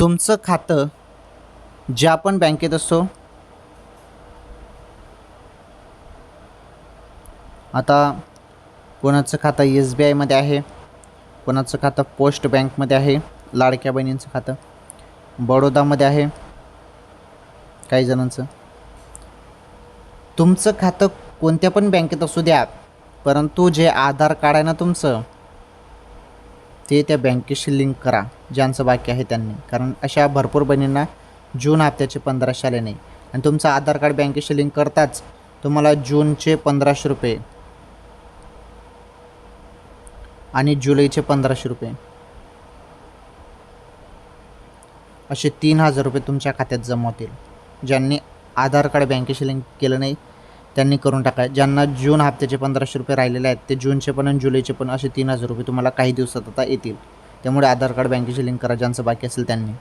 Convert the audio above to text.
तुमचं खातं ज्या पण बँकेत असो आता कोणाचं खातं एस बी आयमध्ये आहे कोणाचं खातं पोस्ट बँकमध्ये आहे लाडक्या बहिणींचं खातं बडोदामध्ये आहे काही जणांचं. तुमचं खातं कोणत्या पण बँकेत असू द्या परंतु जे आधार कार्ड आहे ना तुमचं ते त्या बँकेशी लिंक करा ज्यांचं बाकी आहे त्यांनी. कारण अशा भरपूर बहिणींना जून हप्त्याचे पंधराशे आले नाही. आणि तुमचं आधार कार्ड बँकेशी लिंक करताच तुम्हाला जूनचे पंधराशे रुपये आणि जुलैचे पंधराशे रुपये असे तीन हजार रुपये तुमच्या खात्यात जमा होतील. ज्यांनी आधार कार्ड बँकेशी लिंक केलं नाही त्यांनी करून टाका ज्यांना जून हप्त्याचे पंधराशे रुपये राहिलेले आहेत ते जूनचे पण आणि जुलैचे पण असे तीन हजार रुपये तुम्हाला काही दिवसात आता येतील. त्यामुळे आधार कार्ड बँकेशी लिंक करा ज्यांचं बाकी असेल त्यांनी.